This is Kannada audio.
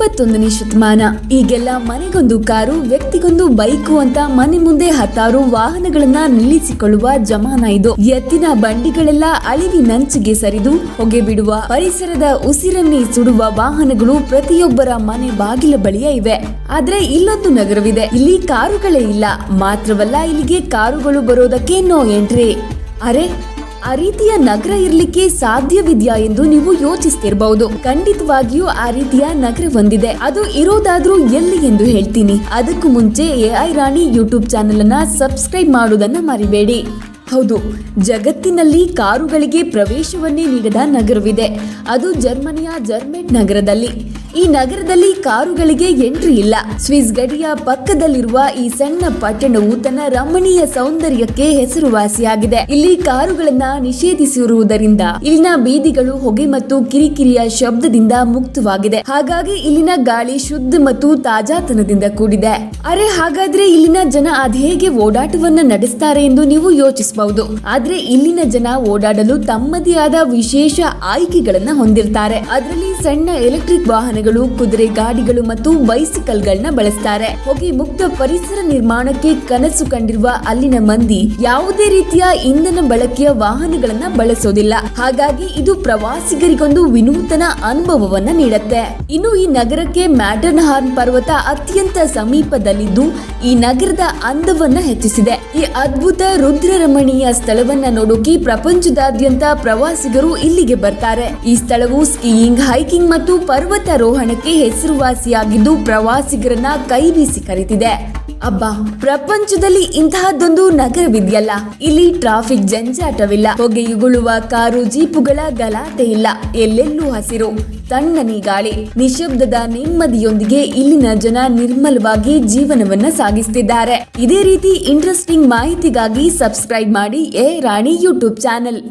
ಇಪ್ಪತ್ತೊಂದನೇ ಶತಮಾನ. ಈಗೆಲ್ಲ ಮನೆಗೊಂದು ಕಾರು, ವ್ಯಕ್ತಿಗೊಂದು ಬೈಕು ಅಂತ ಮನೆ ಮುಂದೆ ಹತ್ತಾರು ವಾಹನಗಳನ್ನ ನಿಲ್ಲಿಸಿಕೊಳ್ಳುವ ಜಮಾನ ಇದು. ಎತ್ತಿನ ಬಂಡಿಗಳೆಲ್ಲ ಅಳಿವಿ ನಂಚಿಗೆ ಸರಿದು ಹೊಗೆ ಬಿಡುವ ಪರಿಸರದ ಉಸಿರನ್ನೇ ಸುಡುವ ವಾಹನಗಳು ಪ್ರತಿಯೊಬ್ಬರ ಮನೆ ಬಾಗಿಲ ಬಳಿಯ ಇವೆ. ಆದ್ರೆ ಇಲ್ಲೊಂದು ನಗರವಿದೆ. ಇಲ್ಲಿ ಕಾರುಗಳೇ ಇಲ್ಲ. ಮಾತ್ರವಲ್ಲ ಇಲ್ಲಿಗೆ ಕಾರುಗಳು ಬರೋದಕ್ಕೆ ನೋ ಎಂಟ್ರಿ. ಅರೆ ಆ ರೀತಿಯ ನಗರ ಇರ್ಲಿಕ್ಕೆ ಸಾಧ್ಯವಿದ್ಯಾ ಎಂದು ನೀವು ಯೋಚಿಸ್ತಿರ್ಬಹುದು ಖಂಡಿತವಾಗಿಯೂ ಆ ರೀತಿಯ ನಗರ ಹೊಂದಿದೆ ಅದು ಇರೋದಾದ್ರೂ ಎಲ್ಲಿ ಎಂದು ಹೇಳ್ತೀನಿ. ಅದಕ್ಕೂ ಮುಂಚೆ ಎಐ ರಾಣಿ ಯೂಟ್ಯೂಬ್ ಚಾನೆಲ್ ಅನ್ನ ಸಬ್ಸ್ಕ್ರೈಬ್ ಮಾಡುವುದನ್ನ ಮರಿಬೇಡಿ. ಹೌದು, ಜಗತ್ತಿನಲ್ಲಿ ಕಾರುಗಳಿಗೆ ಪ್ರವೇಶವನ್ನೇ ನೀಡದ ನಗರವಿದೆ. ಅದು ಜರ್ಮನಿಯ ಜರ್ಮೆಟ್ ನಗರದಲ್ಲಿ. ಈ ನಗರದಲ್ಲಿ ಕಾರುಗಳಿಗೆ ಎಂಟ್ರಿ ಇಲ್ಲ. ಸ್ವಿಸ್ ಗಡಿಯ ಪಕ್ಕದಲ್ಲಿರುವ ಈ ಸಣ್ಣ ಪಟ್ಟಣವು ತನ್ನ ರಮಣೀಯ ಸೌಂದರ್ಯಕ್ಕೆ ಹೆಸರುವಾಸಿಯಾಗಿದೆ. ಇಲ್ಲಿ ಕಾರುಗಳನ್ನ ನಿಷೇಧಿಸಿರುವುದರಿಂದ ಇಲ್ಲಿನ ಬೀದಿಗಳು ಹೊಗೆ ಮತ್ತು ಕಿರಿಕಿರಿಯ ಶಬ್ದದಿಂದ ಮುಕ್ತವಾಗಿದೆ. ಹಾಗಾಗಿ ಇಲ್ಲಿನ ಗಾಳಿ ಶುದ್ಧ ಮತ್ತು ತಾಜಾತನದಿಂದ ಕೂಡಿದೆ. ಅರೆ, ಹಾಗಾದ್ರೆ ಇಲ್ಲಿನ ಜನ ಅದ್ಹೇಗೆ ಓಡಾಟವನ್ನ ನಡೆಸ್ತಾರೆ ಎಂದು ನೀವು ಯೋಚಿಸಬಹುದು ಆದ್ರೆ ಇಲ್ಲಿನ ಜನ ಓಡಾಡಲು ತಮ್ಮದೇ ಆದ ವಿಶೇಷ ಆಯ್ಕೆಗಳನ್ನ ಹೊಂದಿರ್ತಾರೆ. ಅದರಲ್ಲಿ ಸಣ್ಣ ಎಲೆಕ್ಟ್ರಿಕ್ ವಾಹನಗಳು, ಕುದುರೆ ಗಾಡಿಗಳು ಮತ್ತು ಬೈಸಿಕಲ್ ಗಳನ್ನ ಬಳಸ್ತಾರೆ. ಹೊಗೆ ಮುಕ್ತ ಪರಿಸರ ನಿರ್ಮಾಣಕ್ಕೆ ಕನಸು ಕಂಡಿರುವ ಅಲ್ಲಿನ ಮಂದಿ ಯಾವುದೇ ರೀತಿಯ ಇಂಧನ ಬಳಕೆಯ ವಾಹನಗಳನ್ನ ಬಳಸೋದಿಲ್ಲ. ಹಾಗಾಗಿ ಇದು ಪ್ರವಾಸಿಗರಿಗೊಂದು ವಿನೂತನ ಅನುಭವವನ್ನ ನೀಡುತ್ತೆ. ಇನ್ನು ಈ ನಗರಕ್ಕೆ ಮ್ಯಾಟರ್ನ್ ಹಾರ್ನ್ ಪರ್ವತ ಅತ್ಯಂತ ಸಮೀಪದಲ್ಲಿದ್ದು ಈ ನಗರದ ಅಂದವನ್ನ ಹೆಚ್ಚಿಸಿದೆ. ಈ ಅದ್ಭುತ ರುದ್ರ ರಮಣೀಯ ಸ್ಥಳವನ್ನ ನೋಡೋಕೆ ಪ್ರಪಂಚದಾದ್ಯಂತ ಪ್ರವಾಸಿಗರು ಇಲ್ಲಿಗೆ ಬರ್ತಾರೆ. ಈ ಸ್ಥಳವು ಸ್ಕೀಯಿಂಗ್, ಹೈಕಿಂಗ್ ಮತ್ತು ಪರ್ವತಾರೋಹಣಕ್ಕೆ ಹೆಸರುವಾಸಿಯಾಗಿದ್ದು ಪ್ರವಾಸಿಗರನ್ನ ಕೈ ಬೀಸಿ ಕರೆತಿದೆ ಅಬ್ಬಾ, ಪ್ರಪಂಚದಲ್ಲಿ ಇಂತಹದ್ದೊಂದು ನಗರವಿದೆಯಲ್ಲ. ಇಲ್ಲಿ ಟ್ರಾಫಿಕ್ ಜಂಜಾಟವಿಲ್ಲ. ಹೊಗೆಯುಗುಳುವ ಕಾರು, ಜೀಪುಗಳ ಗಲಾಟೆ ಇಲ್ಲ. ಎಲ್ಲೆಲ್ಲೂ ಹಸಿರು, ತಣ್ಣನೆ ಗಾಳಿ. ನಿಶಬ್ದದ ನೆಮ್ಮದಿಯೊಂದಿಗೆ ಇಲ್ಲಿನ ಜನ ನಿರ್ಮಲವಾಗಿ ಜೀವನವನ್ನ ಸಾಗಿಸ್ತಿದ್ದಾರೆ. ಇದೇ ರೀತಿ ಇಂಟ್ರೆಸ್ಟಿಂಗ್ ಮಾಹಿತಿಗಾಗಿ ಸಬ್ಸ್ಕ್ರೈಬ್ ಮಾಡಿ. A Rani YouTube channel